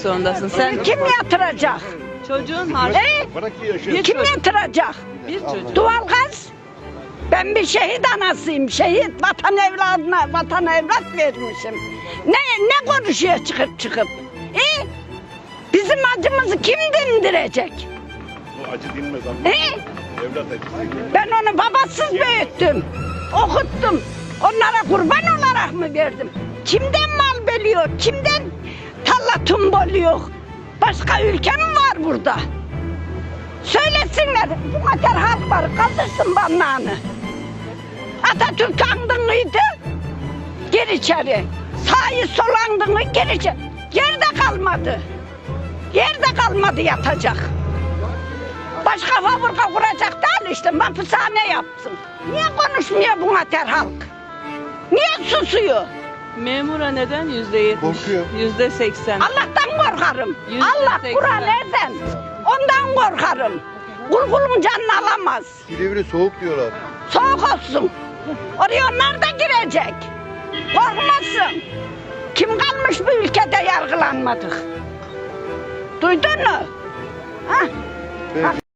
zorundasın. Sen Kim yatıracak? çocuğun harcı? Bırak yaşıyor. Kim yatıracak? bir çocuk. Doğalgaz. Ben bir şehit anasıyım. Şehit vatan evladına vatan evlat vermişim. Ne ne konuşuyor çıkıp çıkıp? E? Bizim acımızı kim dindirecek? Bu acı dinmez ama. E? Evlat acısı. Ben onu babasız büyüttüm. Okuttum. Onlara kurban olarak mı verdim? Kimden mal bölüyor? Kimden tarla tumboluyor? Başka ülke mi var burada? Söylesinler. Bu kadar halk var. Kaldırsın banlağını. Atatürk andığıydı. Gir içeri. Sağı solandığını gir içeri. Yerde kalmadı. Yerde kalmadı yatacak. Başka fabrika kuracak değil işte hapishane yapsın. Niye konuşmuyor bu kadar halk? Niye susuyor? Memura neden yüzde yetmiş? Korkuyor. Yüzde seksen. Allah'tan korkarım. Yüzde Allah seksen. Kur'an nereden? Ondan korkarım. Kul kulun canını alamaz. Silivri soğuk diyorlar. Soğuk olsun. Oraya onlar da girecek. Korkmasın. Kim kalmış bu ülkede yargılanmadık? Duydun mu? Ha? Peki.